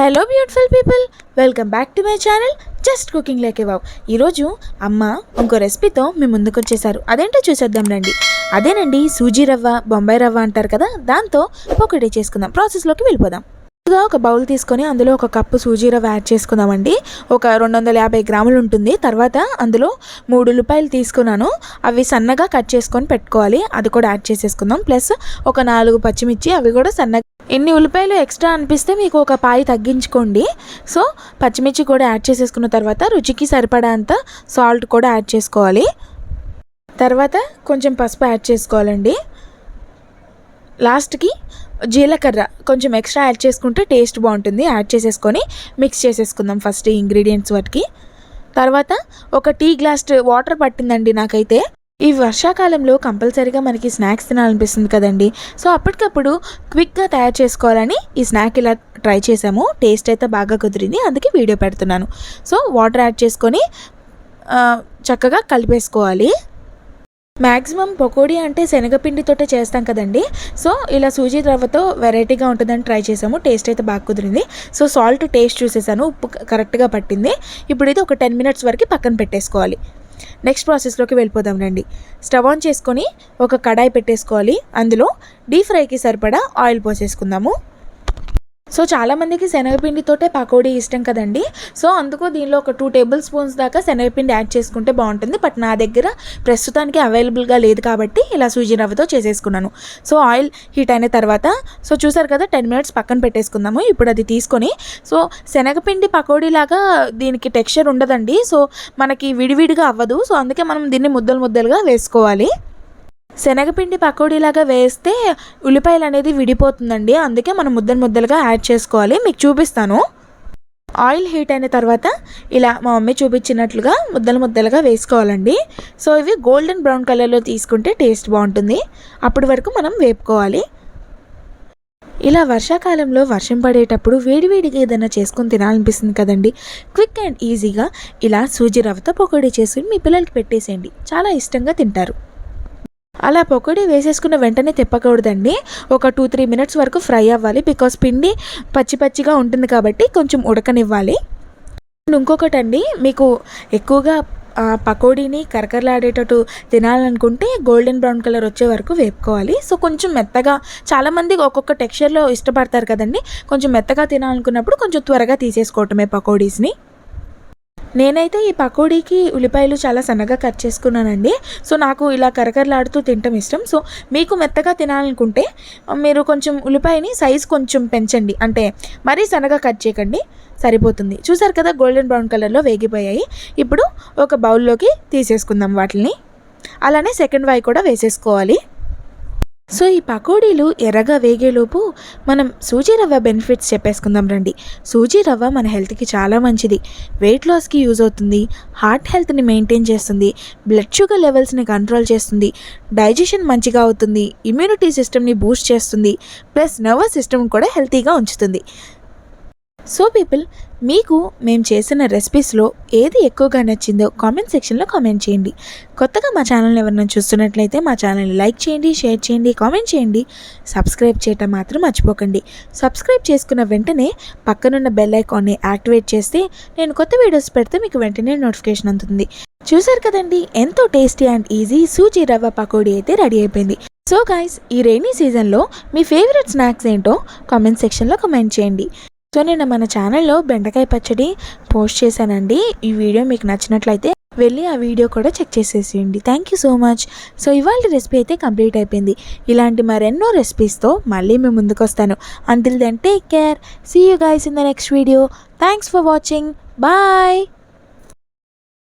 Hello beautiful people welcome back to my channel just cooking like wow ఈరోజు అమ్మ ఇంకో రెసిపీతో మీ ముందుకు వచ్చేసారు. అదేంటో చూసేద్దాం రండి. అదేనండి సూజీ రవ్వ బొంబాయి రవ్వ అంటారు కదా? దాంతో ఒకటి చేసుకుందాం. ప్రాసెస్లోకి వెళ్ళిపోదాం. ముందుగా ఒక బౌల్ తీసుకొని అందులో ఒక కప్పు సూజీ రవ్వ యాడ్ చేసుకుందామండి. ఒక రెండు వందల యాభై గ్రాములు ఉంటుంది. తర్వాత అందులో మూడు ఉల్లిపాయలు తీసుకున్నాను. అవి సన్నగా కట్ చేసుకొని పెట్టుకోవాలి. అది కూడా యాడ్ చేసేసుకుందాం. ప్లస్ ఒక నాలుగు పచ్చిమిర్చి అవి కూడా సన్నగా ఎన్ని ఉల్లిపాయలు ఎక్స్ట్రా అనిపిస్తే మీకు ఒక పాయి తగ్గించుకోండి. సో పచ్చిమిర్చి కూడా యాడ్ చేసేసుకున్న తర్వాత రుచికి సరిపడా అంత సాల్ట్ కూడా యాడ్ చేసుకోవాలి. తర్వాత కొంచెం పసుపు యాడ్ చేసుకోవాలండి. లాస్ట్కి జీలకర్ర కొంచెం ఎక్స్ట్రా యాడ్ చేసుకుంటే టేస్ట్ బాగుంటుంది. యాడ్ చేసేసుకొని మిక్స్ చేసేసుకుందాం ఫస్ట్ ఇంగ్రీడియంట్స్ వాటికి. తర్వాత ఒక టీ గ్లాస్ వాటర్ పట్టిందండి నాకైతే. ఈ వర్షాకాలంలో కంపల్సరీగా మనకి స్నాక్స్ తినాలనిపిస్తుంది కదండి. సో అప్పటికప్పుడు క్విక్గా తయారు చేసుకోవాలని ఈ స్నాక్ ఇలా ట్రై చేసాము టేస్ట్ అయితే బాగా కుదిరింది. అందుకే వీడియో పెడుతున్నాను. సో వాటర్ యాడ్ చేసుకొని చక్కగా కలిపేసుకోవాలి. మ్యాక్సిమం పకోడీ అంటే శనగపిండితోటే చేస్తాం కదండి. సో ఇలా సూజీ రవ్వతో వెరైటీగా ఉంటుందని ట్రై చేసాము టేస్ట్ అయితే బాగా కుదిరింది. సో సాల్ట్ టేస్ట్ చూసేసాను. ఉప్పు కరెక్ట్గా పట్టింది. ఇప్పుడు ఇది ఒక టెన్ మినిట్స్ వరకు పక్కన పెట్టేసుకోవాలి. నెక్స్ట్ ప్రాసెస్లోకి వెళ్ళిపోదాం రండి. స్టవ్ ఆన్ చేసుకొని ఒక కడాయి పెట్టేసుకోవాలి. అందులో డీప్ ఫ్రైకి సరిపడా ఆయిల్ పోసేసుకుందాము. సో చాలామందికి శనగపిండితోటే పకోడీ ఇష్టం కదండి. సో అందుకు దీనిలో ఒక టూ టేబుల్ స్పూన్స్ దాకా శనగపిండి యాడ్ చేసుకుంటే బాగుంటుంది. బట్ నా దగ్గర ప్రస్తుతానికి అవైలబుల్గా లేదు కాబట్టి ఇలా సూజీ రవ్వతో చేసేసుకున్నాను. సో ఆయిల్ హీట్ అయిన తర్వాత సో చూసారు కదా టెన్ మినిట్స్ పక్కన పెట్టేసుకుందాము. ఇప్పుడు అది తీసుకొని సో శనగపిండి పకోడీ లాగా దీనికి టెక్స్చర్ ఉండదండి. సో మనకి విడివిడిగా అవ్వదు. సో అందుకే మనం దీన్ని ముద్దలు ముద్దలుగా వేసుకోవాలి. శనగపిండి పకోడీలాగా వేస్తే ఉల్లిపాయలు అనేది విడిపోతుందండి. అందుకే మనం ముద్దలు ముద్దలుగా యాడ్ చేసుకోవాలి. మీకు చూపిస్తాను. ఆయిల్ హీట్ అయిన తర్వాత ఇలా మా మమ్మీ చూపించినట్లుగా ముద్దలు ముద్దలుగా వేసుకోవాలండి. సో ఇవి గోల్డెన్ బ్రౌన్ కలర్లో తీసుకుంటే టేస్ట్ బాగుంటుంది. అప్పటి వరకు మనం వేపుకోవాలి. ఇలా వర్షాకాలంలో వర్షం పడేటప్పుడు వేడివేడిగా ఏదైనా చేసుకొని తినాలనిపిస్తుంది కదండి. క్విక్ అండ్ ఈజీగా ఇలా సూజీ రవ్వతో పకోడీ చేసి మీ పిల్లలకి పెట్టేసేయండి. చాలా ఇష్టంగా తింటారు. అలా పకోడీ వేసేసుకున్న వెంటనే తిప్పకూడదండి. ఒక టూ త్రీ మినిట్స్ వరకు ఫ్రై అవ్వాలి. బికాస్ పిండి పచ్చి పచ్చిగా ఉంటుంది కాబట్టి కొంచెం ఉడకనివ్వాలి. ఇంకొకటండి మీకు ఎక్కువగా పకోడీని కరకరలాడేటట్టు తినాలనుకుంటే గోల్డెన్ బ్రౌన్ కలర్ వచ్చే వరకు వేపుకోవాలి. సో కొంచెం మెత్తగా చాలామంది ఒక్కొక్క టెక్స్చర్లో ఇష్టపడతారు కదండి. కొంచెం మెత్తగా తినాలనుకున్నప్పుడు కొంచెం త్వరగా తీసేసుకోవటమే పకోడీస్ని. నేనైతే ఈ పకోడీకి ఉల్లిపాయలు చాలా సన్నగా కట్ చేసుకున్నానండి. సో నాకు ఇలా కరకరలాడుతూ తినటం ఇష్టం. సో మీకు మెత్తగా తినాలనుకుంటే మీరు కొంచెం ఉల్లిపాయని సైజ్ కొంచెం పెంచండి. అంటే మరీ సన్నగా కట్ చేయకండి. సరిపోతుంది. చూసారు కదా గోల్డెన్ బ్రౌన్ కలర్లో వేగిపోయాయి. ఇప్పుడు ఒక బౌల్లోకి తీసేసుకుందాం వాటిని. అలానే సెకండ్ వై కూడా వేసేసుకోవాలి. సో ఈ పకోడీలు ఎర్రగా వేగేలోపు మనం సూజీ రవ్వ బెనిఫిట్స్ చెప్పేసుకుందాం రండి. సూజీ రవ్వ మన హెల్త్కి చాలా మంచిది. వెయిట్ లాస్కి యూజ్ అవుతుంది. హార్ట్ హెల్త్ని మెయింటైన్ చేస్తుంది. బ్లడ్ షుగర్ లెవెల్స్ని కంట్రోల్ చేస్తుంది. డైజెషన్ మంచిగా అవుతుంది. ఇమ్యూనిటీ సిస్టమ్ని బూస్ట్ చేస్తుంది. ప్లస్ నర్వస్ సిస్టమ్ కూడా హెల్తీగా ఉంచుతుంది. సో పీపుల్ మీకు మేము చేసిన రెసిపీస్లో ఏది ఎక్కువగా నచ్చిందో కామెంట్ సెక్షన్లో కామెంట్ చేయండి. కొత్తగా మా ఛానల్ ఎవరైనా చూస్తున్నట్లయితే మా ఛానల్ని లైక్ చేయండి షేర్ చేయండి కామెంట్ చేయండి. సబ్స్క్రైబ్ చేయటం మాత్రం మర్చిపోకండి. సబ్స్క్రైబ్ చేసుకున్న వెంటనే పక్కనున్న బెల్ ఐకాన్ని యాక్టివేట్ చేస్తే నేను కొత్త వీడియోస్ పెడితే మీకు వెంటనే నోటిఫికేషన్ అందుతుంది. చూసారు కదండి ఎంతో టేస్టీ అండ్ ఈజీ సూజీ రవ్వ పకోడీ అయితే రెడీ అయిపోయింది. సో గైస్ ఈ రైనీ సీజన్లో మీ ఫేవరెట్ స్నాక్స్ ఏంటో కామెంట్ సెక్షన్లో కామెంట్ చేయండి. సో నేను మన ఛానల్లో బెండకాయ పచ్చడి పోస్ట్ చేశానండి. ఈ వీడియో మీకు నచ్చినట్లయితే వెళ్ళి ఆ వీడియో కూడా చెక్ చేసేసేయండి. Thank you so much so ఇవాళ రెసిపీ అయితే కంప్లీట్ అయిపోయింది. ఇలాంటి మరెన్నో రెసిపీస్తో మళ్ళీ మేము ముందుకు వస్తాను. Until then take care see you guys in the next video thanks for watching bye